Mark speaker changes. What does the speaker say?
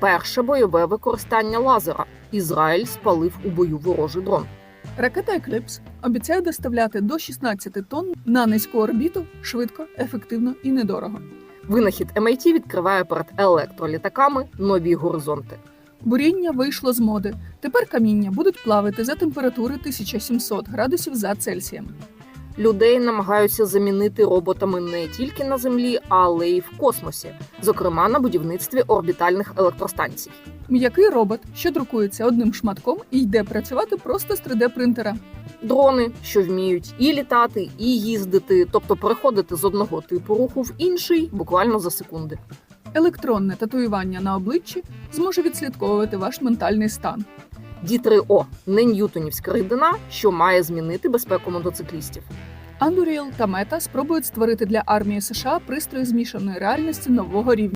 Speaker 1: перше бойове використання лазера. Ізраїль спалив у бою ворожий дрон.
Speaker 2: Ракета Екліпс обіцяє доставляти до 16 тонн на низьку орбіту швидко, ефективно і недорого.
Speaker 1: Винахід MIT відкриває перед електролітаками нові горизонти.
Speaker 2: Буріння вийшло з моди. Тепер каміння будуть плавати за температури 1700 градусів за Цельсієм.
Speaker 1: Людей намагаються замінити роботами не тільки на землі, але й в космосі, зокрема на будівництві орбітальних електростанцій.
Speaker 2: М'який робот, що друкується одним шматком і йде працювати просто з 3D-принтера.
Speaker 1: Дрони, що вміють і літати, і їздити, тобто переходити з одного типу руху в інший буквально за секунди.
Speaker 2: Електронне татуювання на обличчі зможе відслідковувати ваш ментальний стан.
Speaker 1: Ді3О не ньютонівська рідина, що має змінити безпеку мотоциклістів.
Speaker 2: Unreal та Meta спробують створити для армії США пристрої змішаної реальності нового рівня.